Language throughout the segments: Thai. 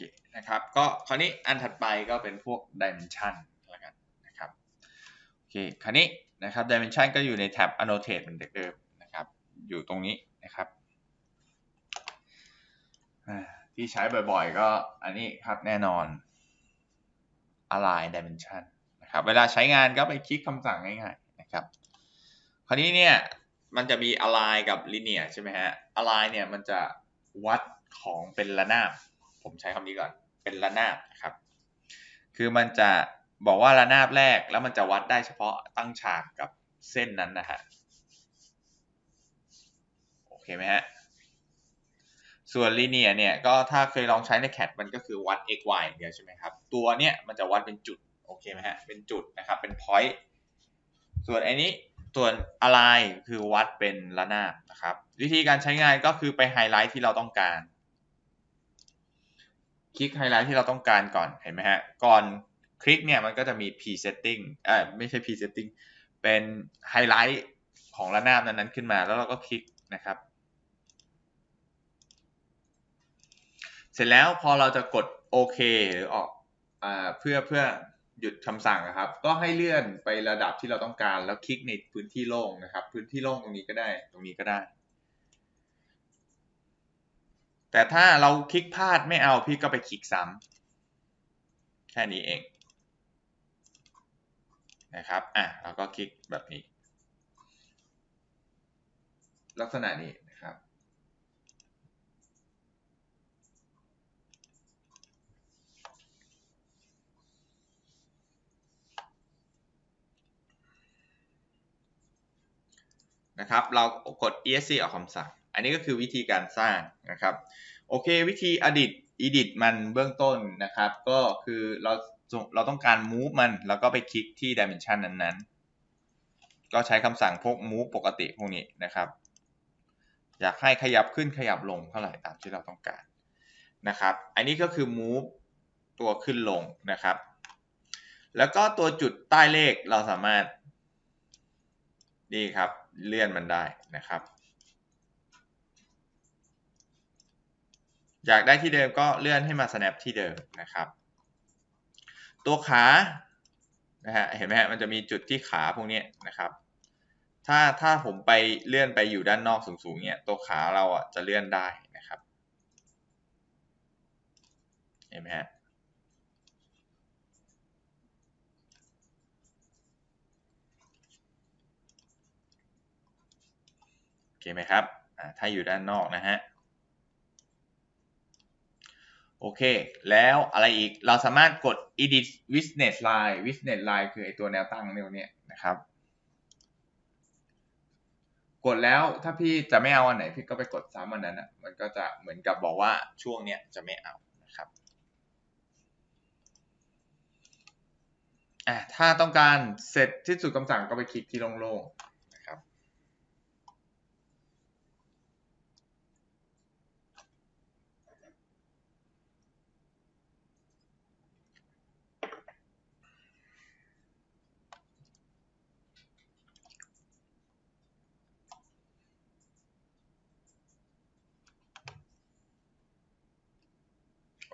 เคนะครับ ก็คราวนี้อันถัดไปก็เป็นพวก dimension แล้วกันนะครับโอเคคราวนี้นะครับ dimension ก็อยู่ในแท็บ annotate เหมือนเดิมนะครับ อยู่ตรงนี้นะครับที่ใช้บ่อยๆ ก็อันนี้ครับแน่นอน align dimension นะครับเวลาใช้งานก็ไปคลิกคำสั่งง่ายๆนะครับ คราวนี้เนี่ยมันจะมี align กับ linear ใช่ไหมฮะ align เนี่ยมันจะวัดของเป็นระนาบ ผมใช้คำนี้ก่อนเป็นระนาบนะครับ คือมันจะบอกว่าระนาบแรกแล้วมันจะวัดได้เฉพาะตั้งฉากกับเส้นนั้นนะฮะโอเคไหมฮะส่วนลีเนียเนี่ยก็ถ้าเคยลองใช้ใน CAD มันก็คือวัด x y เดียวใช่ไหมครับ ตัวเนี้ยมันจะวัดเป็นจุดโอเคไหมฮะเป็นจุดนะครับเป็น point ส่วนไอ้นี้ส่วนอะไรคือวัดเป็นระนาบนะครับ วิธีการใช้งานก็คือไปไฮไลท์ที่เราต้องการ คลิกไฮไลท์ที่เราต้องการก่อนเห็นไหมฮะ ก่อนคลิกเนี่ยมันก็จะมี presetting เอ่อไม่ใช่ presetting เป็นไฮไลท์ของระนาบนั้นๆขึ้นมา แล้วเราก็คลิกนะครับ เสร็จแล้วพอเราจะกดโอเคหรือออกอ่าเพื่อเพื่อหยุดคำสั่งนะครับ ก็ให้เลื่อนไประดับที่เราต้องการแล้วคลิกในพื้นที่โล่งนะครับ พื้นที่โล่งตรงนี้ก็ได้ ตรงนี้ก็ได้ แต่ถ้าเราคลิกพลาดไม่เอาพี่ก็ไปคลิกซ้ำแค่นี้เองนะครับอะเราก็คลิกแบบนี้ ลักษณะนี้นะครับ นะครับ เรากด esc ออกคำสั่ง อันนี้ก็คือวิธีการสร้างนะครับ โอเค วิธี edit edit มันเบื้องต้นนะครับ ก็คือเราเราต้องการ move มันแล้วก็ไปคลิกที่ dimension นั้นๆ ก็ใช้คำสั่งพวก move ปกติพวกนี้นะครับ อยากให้ขยับขึ้นขยับลงเท่าไหร่ตามที่เราต้องการนะครับ อันนี้ก็คือ move ตัวขึ้นลงนะครับ แล้วก็ตัวจุดใต้เลขเราสามารถ นี่ครับ เลื่อนมันได้นะครับ อยากได้ที่เดิมก็เลื่อนให้มา snap ที่เดิมนะครับ ตัวขานะฮะเห็นไหมฮะมันจะมีจุดที่ขาพวกนี้นะครับ ถ้าถ้าผมไปเลื่อนไปอยู่ด้านนอกสูงๆเนี่ยตัวขาเราอะจะเลื่อนได้นะครับเห็นไหมฮะโอเคไหมครับถ้าอยู่ด้านนอกนะฮะ โอเค แล้วอะไรอีกเราสามารถกด edit witness line witness line คือไอตัวแนวตั้งเนี่นี้นะครับ กดแล้วถ้าพี่จะไม่เอาอันไหนพี่ก็ไปกดซ้ำอันนั้นอะมันก็จะเหมือนกับบอกว่าช่วงเนี้ยจะไม่เอานะครับอะถ้าต้องการเสร็จที่สุดคำสั่งก็ไปคลิกที่โล่งโ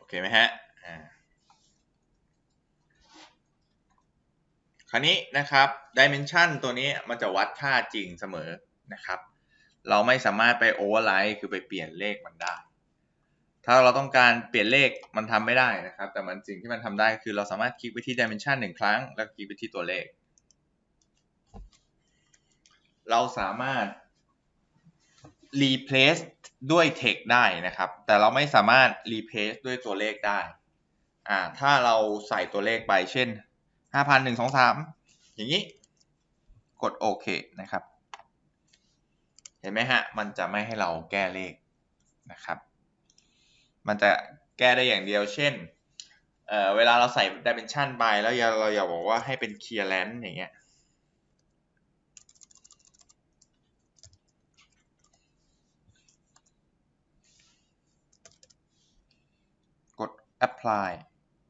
เคไหมฮะคราวนี้นะครับ dimension ตัวนี้มันจะวัดค่าจริงเสมอนะครับ เราไม่สามารถไป override คือไปเปลี่ยนเลขมันได้ ถ้าเราต้องการเปลี่ยนเลขมันทำไม่ได้นะครับ แต่มันสิ่งที่มันทำได้คือเราสามารถคลิกไปที่ dimension หนึ่งครั้ง แล้วคลิกไปที่ตัวเลข เราสามารถ replace ด้วย text ได้นะครับ แต่เราไม่สามารถ replace ด้วยตัวเลขได้อ่าถ้าเราใส่ตัวเลขไปเช่น 5,123 อย่างนี้ กดโอเคนะครับ เห็นไหมฮะ มันจะไม่ให้เราแก้เลขนะครับ มันจะแก้ได้อย่างเดียวเช่นเอ่อเวลาเราใส่ dimension ไปแล้วเราอยากบอกว่าให้เป็น clearance อย่างเงี้ย apply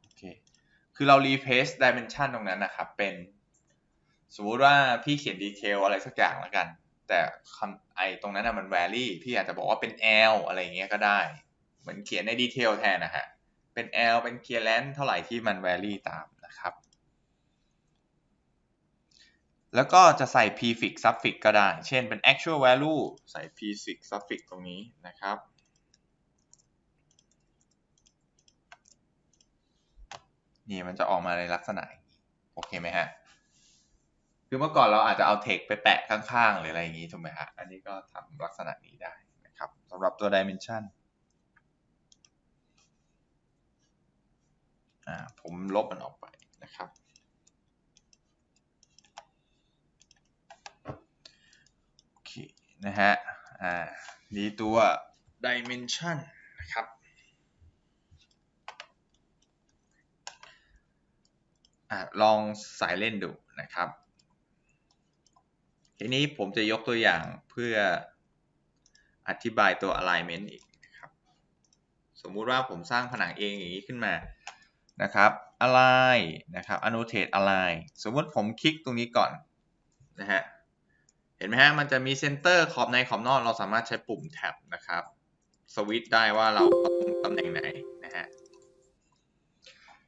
โอเคคือเรา replace dimension ตรงนั้นนะครับ เป็น สมมติว่าพี่เขียนดีเทลอะไรสักอย่างแล้วกัน แต่คำไอตรงนั้นนะมัน vary พี่อาจจะบอกว่าเป็น L อะไรเงี้ยก็ได้ เหมือนเขียนในดีเทลแทนนะฮะ เป็น L เป็น clearance เท่าไหร่ที่มัน vary ตามนะครับ แล้วก็จะใส่ prefix suffix ก็ได้ เช่นเป็น actual value ใส่ prefix suffix ตรงนี้นะครับ นี่มันจะออกมาในลักษณะนี้โอเคไหมฮะ คือเมื่อก่อนเราอาจจะเอา text ไปแปะข้างๆ หรืออะไรอย่างนี้ถูกไหมฮะ อันนี้ก็ทำลักษณะนี้ได้นะครับสำหรับตัว dimension อ่าผมลบมันออกไปนะครับ โอเค นะฮะ อ่า นี่ตัว dimension นะครับ อลองสายเล่นดูนะครับ ทีนี้ผมจะยกตัวอย่างเพื่ออธิบายตัว alignment อีกนะครับ สมมุติว่าผมสร้างผนังเองอย่างนี้ขึ้นมานะครับ align นะครับ annotate align สมมุติผมคลิกตรงนี้ก่อนนะฮะเห็นไหมฮะ มันจะมีเซนเตอร์ขอบในขอบนอก เราสามารถใช้ปุ่มแท็บนะครับ สวิตช์ได้ว่าเราต้องตำแหน่งไหนนะฮะ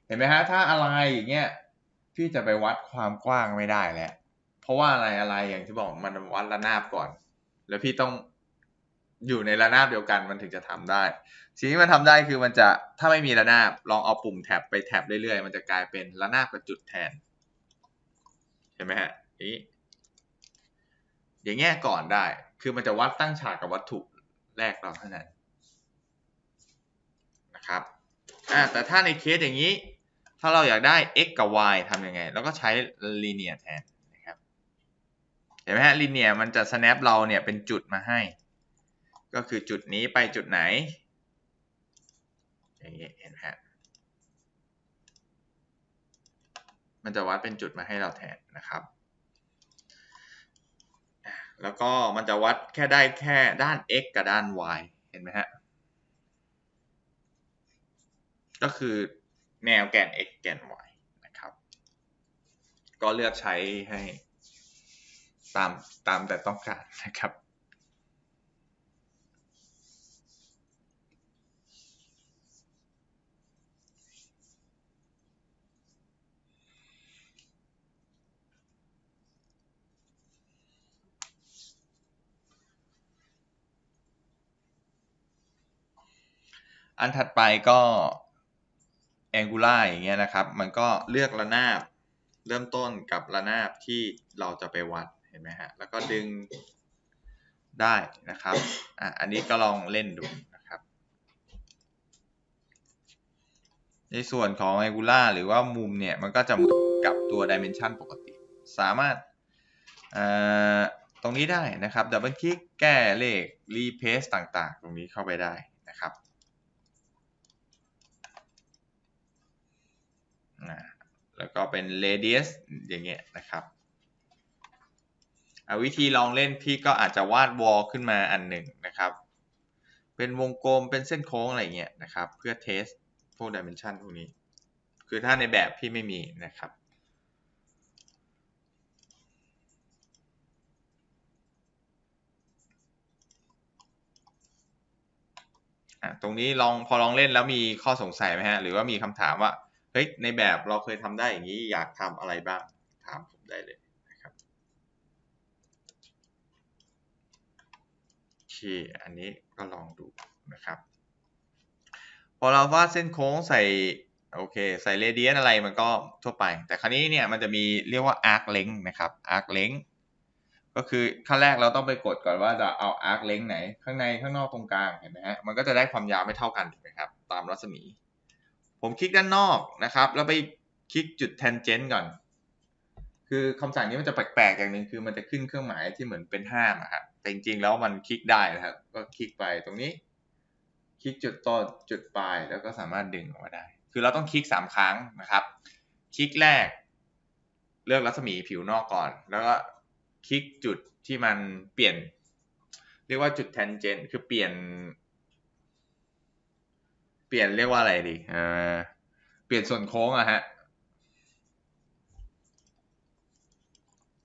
เห็นไหมฮะ ถ้าอะไรอย่างเงี้ย พี่จะไปวัดความกว้างไม่ได้แล้ว เพราะว่าอะไรอะไรอย่างที่บอกมันวัดระนาบก่อน แล้วพี่ต้องอยู่ในระนาบเดียวกันมันถึงจะทำได้ สิ่งที่มันทำได้คือมันจะถ้าไม่มีระนาบลองเอาปุ่มแท็บไปแท็บเรื่อยๆ มันจะกลายเป็นระนาบกับจุดแทน เห็นไหมฮะนี้อย่างเงี้ยก่อนได้ คือมันจะวัดตั้งฉากกับวัตถุแรกเราเท่านั้นนะครับอ่าแต่ถ้าในเคสอย่างนี้ ถ้าเราอยากได้ x กับ y ทำยังไงเราก็ใช้ linear แทนนะครับ เห็นไหมฮะ linear มันจะ snap เราเนี่ยเป็นจุดมาให้ ก็คือจุดนี้ไปจุดไหน อย่างนี้เห็นไหมฮะ มันจะวัดเป็นจุดมาให้เราแทนนะครับ แล้วก็มันจะวัดแค่ได้แค่ด้าน x กับด้าน y เห็นไหมฮะ ก็คือ แนวแกน x แกน y นะครับ ก็เลือกใช้ให้ตามตามแต่ต้องการนะครับ อันถัดไปก็ Angular อย่างเงี้ยนะครับ มันก็เลือกระนาบ เริ่มต้นกับระนาบที่เราจะไปวัดเห็นไหมฮะ แล้วก็ดึงได้นะครับ อะ อันนี้ก็ลองเล่นดูนะครับ ในส่วนของ Angular หรือว่ามุมเนี่ย มันก็จะเหมือนกับตัว Dimension ปกติ สามารถตรงนี้ได้นะครับ ดับเบิลคลิก แก้เลข replace ต่างๆ ตรงนี้เข้าไปได้นะครับ แล้วก็เป็น radius อย่างเงี้ยนะครับเอาวิธีลองเล่นพี่ก็อาจจะวาดวอลขึ้นมาอันหนึ่งนะครับ เป็นวงกลมเป็นเส้นโค้งอะไรเงี้ยนะครับ เพื่อเทสพวก dimension พวกนี้ คือถ้าในแบบพี่ไม่มีนะครับตรงนี้ลองพอลองเล่นแล้วมีข้อสงสัยไหมฮะ หรือว่ามีคำถามว่า ฮ้ยในแบบเราเคยทำได้อย่างนี้อยากทำอะไรบ้างถามผมได้เลยนะครับโอเคอันนี้ก็ลองดูนะครับพอเราวาดเส้นโค้งใส่โอเคใส่เรเดียนอะไรมันก็ทั่วไป แต่ครั้นี้เนี่ยมันจะมีเรียกว่า arc length นะครับ arc length ก็คือขั้นแรกเราต้องไปกดก่อนว่าจะเอา arc length ไหน ข้างในข้างนอกตรงกลางเห็นไหมฮะมันก็จะได้ความยาวไม่เท่ากันถูกไหมครับตามรัศมี ผมคลิกด้านนอกนะครับ แล้วไปคลิกจุด tangent ก่อน คือคำสั่งนี้มันจะแปลกๆอย่างหนึ่งคือมันจะขึ้นเครื่องหมายที่เหมือนเป็นห้ามครับแต่จริงๆแล้วมันคลิกได้นะครับ ก็คลิกไปตรงนี้ คลิกจุดต้นจุดปลายแล้วก็สามารถดึงออกมาได้ คือเราต้องคลิกสามครั้งนะครับ คลิกแรก เลือกรัศมีผิวนอกก่อน แล้วก็คลิกจุดที่มันเปลี่ยน เรียกว่าจุด tangent คือเปลี่ยน เปลี่ยนเรียกว่าอะไรดีเออเปลี่ยนส่วนโค้งอะฮะ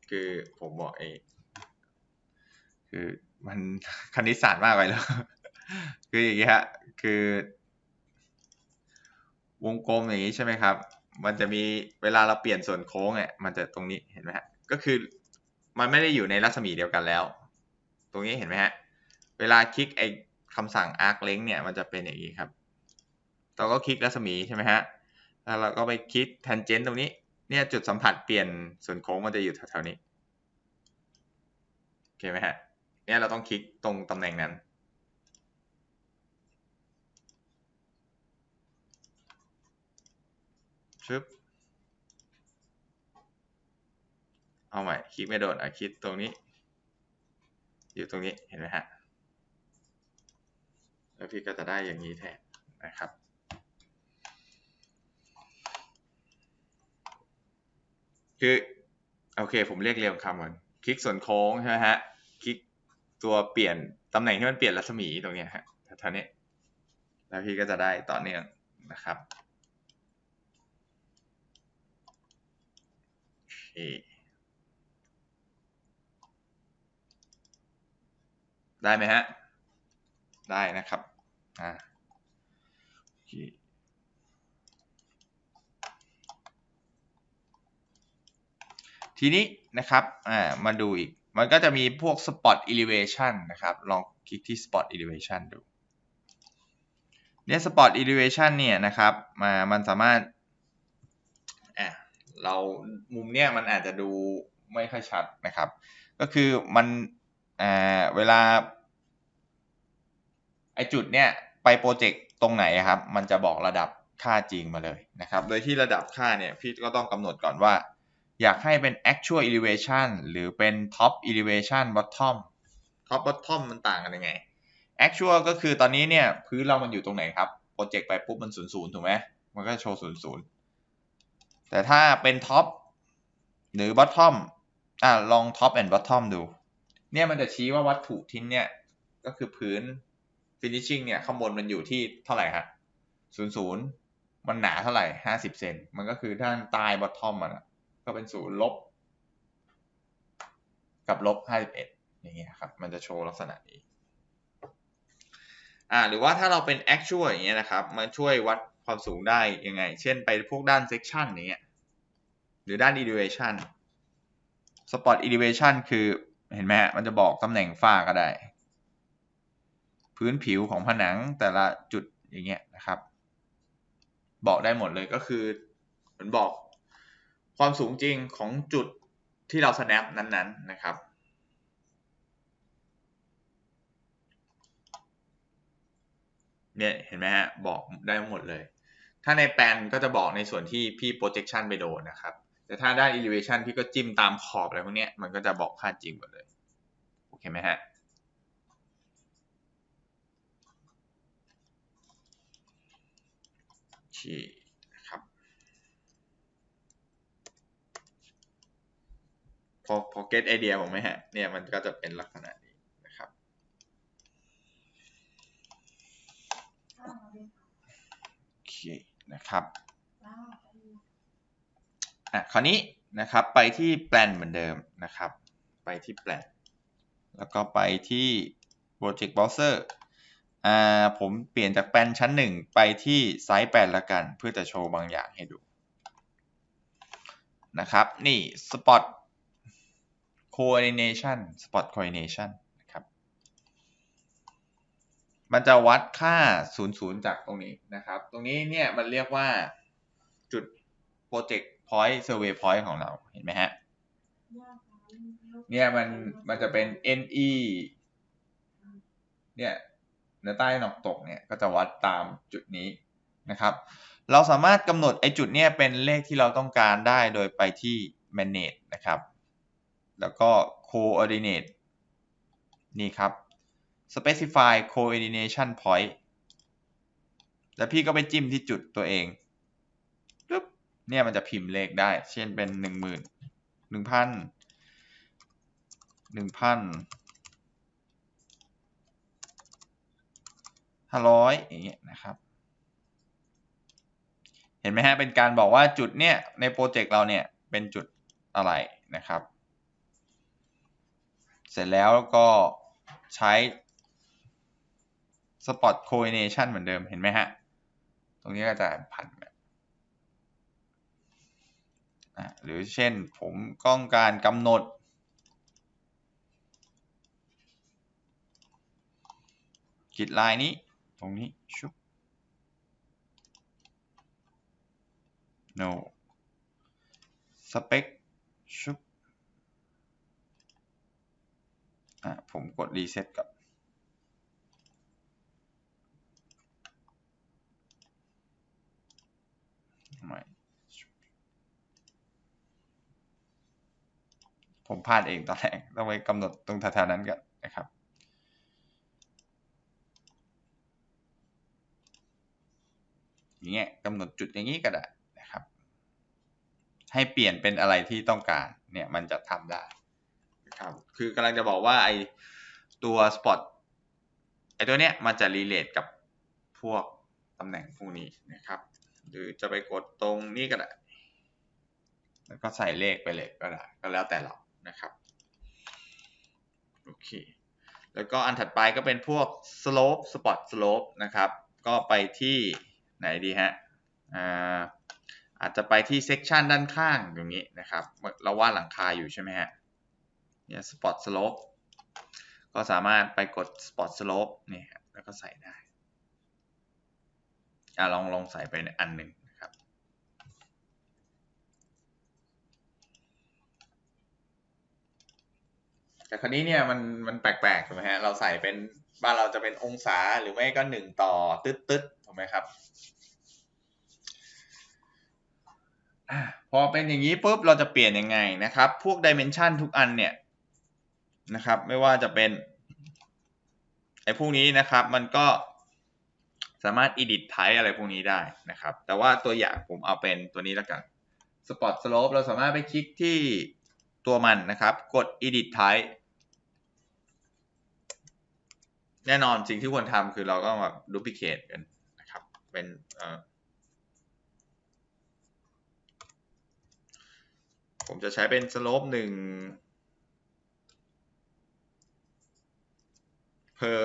คือผมบอกเองคือมันคณิตศาสตร์มากไปแล้ว คืออย่างนี้ฮะ คือ วงกลมอย่างนี้ใช่ไหมครับ มันจะมีเวลาเราเปลี่ยนส่วนโค้งเนี่ยมันจะตรงนี้เห็นไหมฮะ ก็คือมันไม่ได้อยู่ในรัศมีเดียวกันแล้ว ตรงนี้เห็นไหมฮะ เวลาคลิกไอ้คำสั่ง arc length เนี่ย มันจะเป็นอย่างนี้ครับ เราก็คลิกรัศมีใช่ไหมฮะ แล้วเราก็ไปคลิก tangent ตรงนี้ เนี่ยจุดสัมผัสเปลี่ยนส่วนโค้งมันจะอยู่แถวๆนี้ โอเคไหมฮะ เนี่ยเราต้องคลิกตรงตำแหน่งนั้น ชึบ เอาใหม่คลิกไม่โดนอะคลิกตรงนี้ อยู่ตรงนี้เห็นไหมฮะ แล้วพี่ก็จะได้อย่างนี้แทนนะครับ คือโอเค ผมเรียกเรียงคำก่อนคลิกส่วนโค้งใช่ไหมฮะ คลิกตัวเปลี่ยนตำแหน่งที่มันเปลี่ยนรัศมีตรงเนี้ยฮะท่านี้ แล้วพี่ก็จะได้ต่อเนื่องนะครับโอเคได้ไหมฮะ ได้นะครับ อ่าโอเค ทีนี้นะครับอ่ามาดูอีก มันก็จะมีพวก spot elevation นะครับ ลองคลิกที่ spot elevation ดูเนี่ย spot elevation เนี่ยนะครับมามันสามารถอ่าเรามุมเนี้ยมันอาจจะดูไม่ค่อยชัดนะครับ ก็คือมันอ่าเวลาไอจุดเนี้ยไปโปรเจกต์ตรงไหนครับ มันจะบอกระดับค่าจริงมาเลยนะครับ โดยที่ระดับค่าเนี่ยพี่ก็ต้องกำหนดก่อนว่า อยากให้เป็น actual elevation หรือเป็น top elevation bottom top bottom มันต่างกันยังไง actual ก็คือตอนนี้เนี่ยพื้นเรามันอยู่ตรงไหนครับ โปรเจกต์ไปปุ๊บมันศูนย์ศูนย์ถูกไหมมันก็โชว์ศูนย์ศูนย์แต่ถ้าเป็น top หรือ bottom อ่าลอง top and bottom ดู เนี่ยมันจะชี้ว่าวัตถุทิ้นเนี่ยก็คือพื้น finishing เนี่ยข้างบนมันอยู่ที่เท่าไหร่ฮะศูนย์ศูนย์มันหนาเท่าไหร่ห้าสิบเซนมันก็คือด้านใต้ bottom มันอะ ก็เป็นศูนย์ลบ กับลบห้าสิบเอ็ดอย่างเงี้ยครับ มันจะโชว์ลักษณะนี้ อ่า หรือว่าถ้าเราเป็น actual อย่างเงี้ยนะครับ มันช่วยวัดความสูงได้ยังไง เช่นไปพวกด้าน section อย่างเงี้ย หรือด้าน elevation spot elevation คือเห็นไหมมันจะบอกตำแหน่งฝ้าก็ได้ พื้นผิวของผนังแต่ละจุดอย่างเงี้ยนะครับ บอกได้หมดเลยก็คือ เหมือนบอก ความสูงจริงของจุดที่เรา snap นั้นๆนะครับเนี่ยเห็นไหมฮะบอกได้หมดเลย ถ้าในแปลนก็จะบอกในส่วนที่พี่ projection ไปโดนนะครับ แต่ถ้าได้ elevation พี่ก็จิ้มตามขอบอะไรพวกนี้มันก็จะบอกค่าจริงหมดเลย โอเคไหมฮะโอเคนะครับ พอพอเก็ตไอเดียผมไหมฮะ เนี่ยมันก็จะเป็นลักษณะนี้นะครับ โอเคนะครับอะคราวนี้นะครับไปที่แปลนเหมือนเดิมนะครับ ไปที่แปลนแล้วก็ไปที่ Project Browser อ่าผมเปลี่ยนจากแปลนชั้น 1 ไปที่ไซส์แปลนละกัน เพื่อจะโชว์บางอย่างให้ดูนะครับ นี่ Spot Coordination Spot Coordination นะครับ มันจะวัดค่า 00 จากตรงนี้นะครับ ตรงนี้เนี่ยมันเรียกว่าจุด Project Point Survey Point ของเรา เห็นไหมฮะ เนี่ยมันมันจะเป็น NE เนี่ยเนื้อใต้หนอกตกเนี่ยก็จะวัดตามจุดนี้นะครับ เราสามารถกำหนดไอ้จุดเนี้ยเป็นเลขที่เราต้องการได้โดยไปที่ manage นะครับ แล้วก็ coordinate นี่ครับ specify coordination point แล้วพี่ก็ไปจิ้มที่จุดตัวเองปึ๊บเนี่ยมันจะพิมพ์เลขได้ เช่นเป็นหนึ่งหมื่นหนึ่งพันหนึ่งพันห้าร้อยอย่างเงี้ยนะครับเห็นไหมฮะ เป็นการบอกว่าจุดเนี้ยในโปรเจกต์เราเนี่ยเป็นจุดอะไรนะครับ เสร็จแล้วก็ใช้ spot coordination เหมือนเดิมเห็นไหมฮะ ตรงนี้ก็จะพันนะหรือเช่นผมต้องการกำหนด กิดลายนี้ตรงนี้ชุบ no สเปคชุบ อะผมกดรีเซ็ตกับใหม่ผมพลาดเองตอนแรกต้องไปกำหนดตรงแถวๆนั้นกันนะครับอย่างเงี้ยกำหนดจุดอย่างนี้ก็ได้นะครับ ให้เปลี่ยนเป็นอะไรที่ต้องการเนี่ยมันจะทำได้ ครับคือกำลังจะบอกว่าไอตัว spot ไอตัวเนี้ยมันจะรีเลทกับพวกตำแหน่งพวกนี้นะครับ หรือจะไปกดตรงนี้ก็ได้ แล้วก็ใส่เลขไปเลยก็ได้ ก็แล้วแต่เรานะครับ โอเค แล้วก็อันถัดไปก็เป็นพวก slope spot slope นะครับ ก็ไปที่ไหนดีฮะ อ่าอาจจะไปที่ section ด้านข้างอย่างนี้นะครับ เราวาดหลังคาอยู่ใช่ไหมฮะ เนี่ย spot slope ก็สามารถไปกด spot slope นี่แล้วก็ใส่ได้อ่าลองลองใส่ไปอันหนึ่งนะครับ แต่คราวนี้เนี่ยมันมันแปลกๆถูกไหมฮะเราใส่เป็นบ้านเราจะเป็นองศาหรือไม่ก็หนึ่งต่อตึ๊ดๆถูกไหมครับพอเป็นอย่างนี้ปุ๊บเราจะเปลี่ยนยังไงนะครับ พวกดิเมนชันทุกอันเนี่ย นะครับ ไม่ว่าจะเป็นไอ้พวกนี้นะครับ มันก็สามารถ edit type อะไรพวกนี้ได้นะครับ แต่ว่าตัวอย่างผมเอาเป็นตัวนี้แล้วกัน spot slope เราสามารถไปคลิกที่ตัวมันนะครับ กด edit type แน่นอนสิ่งที่ควรทำคือเราก็มา duplicate กันนะครับ เป็นผมจะใช้เป็น slope ง per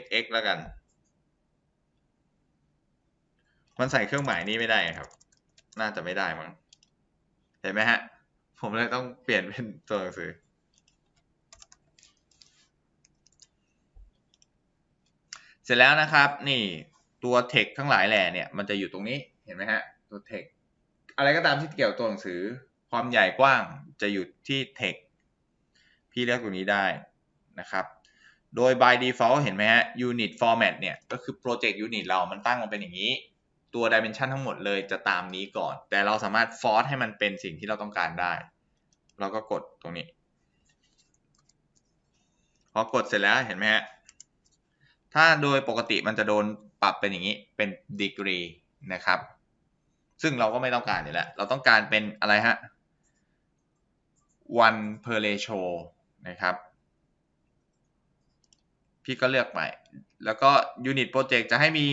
xx แล้วกัน มันใส่เครื่องหมายนี้ไม่ได้ครับ น่าจะไม่ได้มั้ง เห็นไหมฮะ ผมเลยต้องเปลี่ยนเป็นตัวหนังสือ เสร็จแล้วนะครับ นี่ตัว text ทั้งหลายแหล่เนี่ย มันจะอยู่ตรงนี้ เห็นไหมฮะ ตัว text อะไรก็ตามที่เกี่ยวตัวหนังสือ ความใหญ่กว้างจะอยู่ที่ text พี่เลือกตรงนี้ได้นะครับ โดย by default เห็นไหมฮะ unit format เนี่ย ก็คือ project unit เรามันตั้งมาเป็นอย่างนี้ ตัว dimension ทั้งหมดเลยจะตามนี้ก่อน แต่เราสามารถ force ให้มันเป็นสิ่งที่เราต้องการได้ เราก็กดตรงนี้ พอกดเสร็จแล้วเห็นไหมฮะ ถ้าโดยปกติมันจะโดนปรับเป็นอย่างนี้ เป็น degree นะครับ ซึ่งเราก็ไม่ต้องการอยู่แล้ว เราต้องการเป็นอะไรฮะ one per ratio นะครับ พี่ก็เลือกใหม่แล้วก็ unit project จะให้มี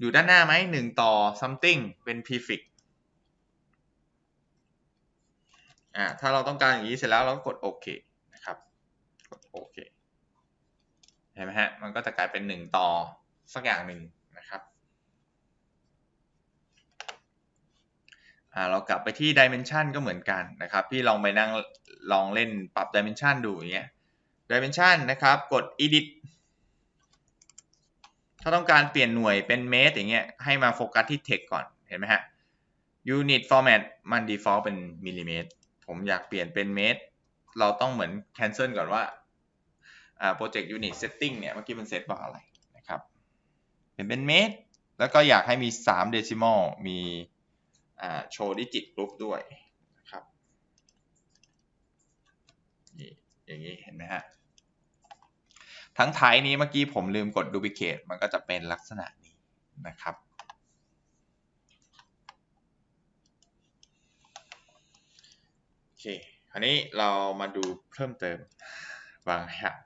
อยู่ด้านหน้าไหมหนึ่งต่อ something เป็น prefix อ่าถ้าเราต้องการอย่างนี้เสร็จแล้วเราก็กดโอเคนะครับ กดโอเค เห็นไหมฮะ มันก็จะกลายเป็นหนึ่งต่อสักอย่างหนึ่งนะครับอ่าเรากลับไปที่ dimension ก็เหมือนกันนะครับ พี่ลองไปนั่งลองเล่นปรับ dimension ดูอย่างเงี้ย dimension นะครับ กด edit ถ้าต้องการเปลี่ยนหน่วยเป็นเมตรอย่างเงี้ยให้มาโฟกัสที่ text ก่อนเห็นไหมฮะ unit format มัน default เป็นมิลลิเมตรผมอยากเปลี่ยนเป็นเมตร เราต้องเหมือน cancel ก่อนว่าอ่า project unit setting เนี่ยเมื่อกี้มันเซตว่าอะไรนะครับเปลี่ยนเป็นเมตร แล้วก็อยากให้มี 3 decimal มีอ่าโชว์ดิจิตกรุ๊ปด้วยนะครับนี่อย่างนี้เห็นไหมฮะ ทั้งท้ายนี้เมื่อกี้ผมลืมกด duplicate มันก็จะเป็นลักษณะนี้นะครับ โอเคคราวนี้เรามาดูเพิ่มเติมบางอย่าง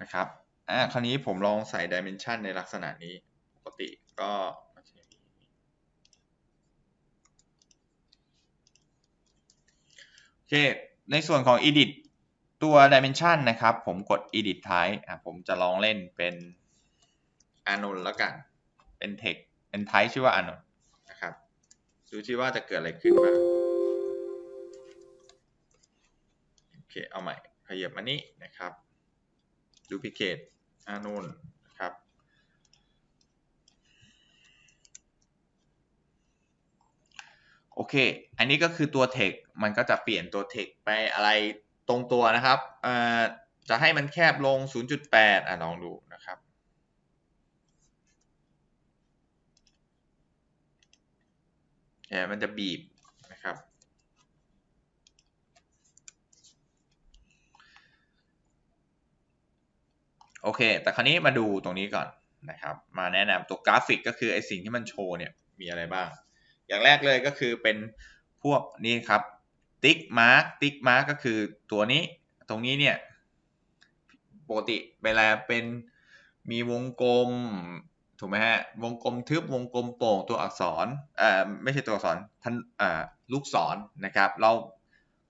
นะครับ อ่า คราวนี้ผมลองใส่ dimension ในลักษณะนี้ ปกติก็โอ เค ในส่วนของ edit ตัว dimension นะครับ ผมกด edit type อะผมจะลองเล่นเป็นอานนท์แล้วกัน เป็น text เป็น type ชื่อว่าอานนท์นะครับ ดูที่ว่าจะเกิดอะไรขึ้นบ้างโอเค เอาใหม่ ขยับมานี้นะครับ duplicate อานนท์นะครับ โอเค อันนี้ก็คือตัว text มันก็จะเปลี่ยนตัว text ไปอะไรตรงตัวนะครับอ่าจะให้มันแคบลง 0.8 อะลองดูนะครับแมันจะบีบนะครับ โอเค แต่คราวนี้มาดูตรงนี้ก่อนนะครับ มาแนะนำตัวกราฟิกก็คือไอสิ่งที่มันโชว์เนี่ย มีอะไรบ้าง อย่างแรกเลยก็คือเป็นพวกนี้ครับติ๊กมาร์กติ๊กมาร์กก็คือตัวนี้ตรงนี้เนี่ยปกติเวลาเป็นมีวงกลมถูกไหมฮะวงกลมทึบวงกลมโป่งตัวอักษรเอ่อไม่ใช่ตัวอักษรท่านอ่าลูกศรนนะครับ เรา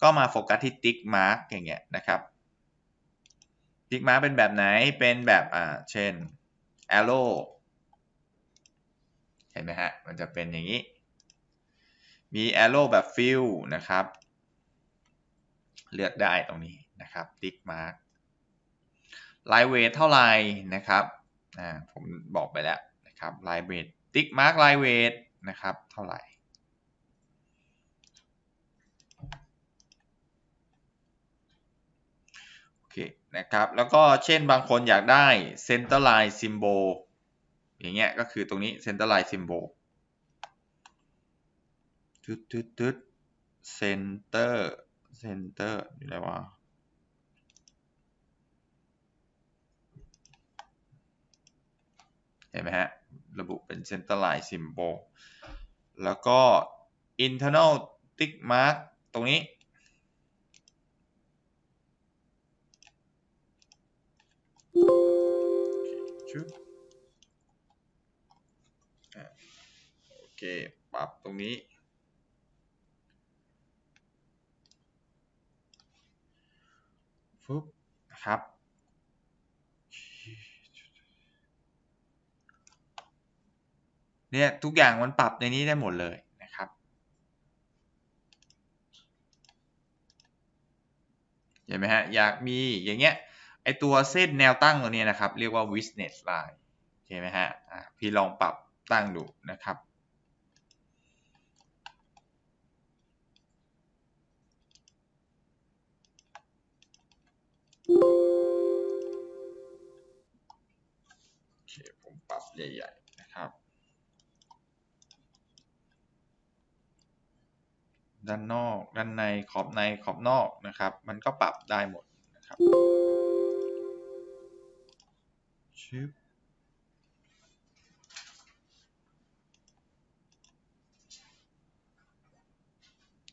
ก็มาโฟกัสที่ติ๊กมาร์กอย่างเงี้ยนะครับติ๊กมาร์กเป็นแบบไหนเป็นแบบอ่าเช่น arrow เห็นไหมฮะมันจะเป็นอย่างนี้ มี arrow แบบ fill นะครับ เลือกได้ตรงนี้นะครับติ๊กมาร์ก line weight เท่าไหร่นะครับอ่าผมบอกไปแล้วนะครับ line weight ติ๊กมาร์ก line weight นะครับ เท่าไหร่ โอเคนะครับ แล้วก็เช่นบางคนอยากได้ center line symbol อย่างเงี้ยก็คือตรงนี้ center line symbol ตึ๊ดตึ๊ดตึ๊ด center center อยู่ไหนวะเห็นไหมฮะ ระบุเป็น center line symbol แล้วก็ internal tick mark ตรงนี้ ชุบโอเค ปรับตรงนี้ ฟึบนะครับ เนี่ยทุกอย่างมันปรับในนี้ได้หมดเลยนะครับ เห็นไหมฮะ อยากมีอย่างเงี้ย ไอตัวเส้นแนวตั้งตัวนี้นะครับ เรียกว่า witness line เห็นไหมฮะ พี่ลองปรับตั้งดูนะครับ โอเคผมปรับใหญ่ๆนะครับ ด้านนอก ด้านในขอบในขอบนอกนะครับ มันก็ปรับได้หมดนะครับชึบ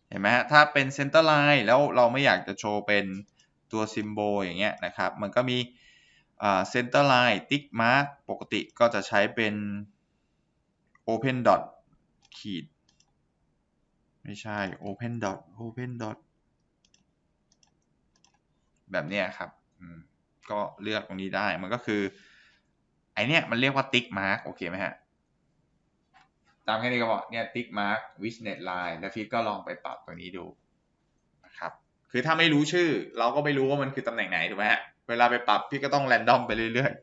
เห็นไหมฮะถ้าเป็นเซนเตอร์ไลน์แล้วเราไม่อยากจะโชว์เป็น ตัวซิมโบลอย่างเงี้ยนะครับ มันก็มีเซนเตอร์ไลน์ติ๊กมาร์กปกติก็จะใช้เป็น Open Dot ขีดไม่ใช่ Open Dot Open Dot แบบเนี้ยครับก็เลือกตรงนี้ได้มันก็คือ ไอเนี้ยมันเรียกว่าติ๊กมาร์กโอเคไหมฮะตามแค่นี้ก็บอเนี่ยติ๊กมาร์กวิชเน็ตไลน์แล้วพี่ก็ลองไปปรับตัวนี้ดู คือถ้าไม่รู้ชื่อ เราก็ไม่รู้ว่ามันคือตำแหน่งไหนถูกไหมฮะเวลาไปปรับพี่ก็ต้องแรนดอมไปเรื่อย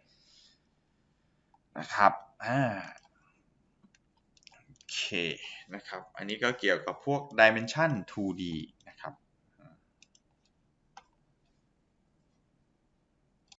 ๆนะครับอ่าโอเคนะครับ อันนี้ก็เกี่ยวกับพวก dimension 2D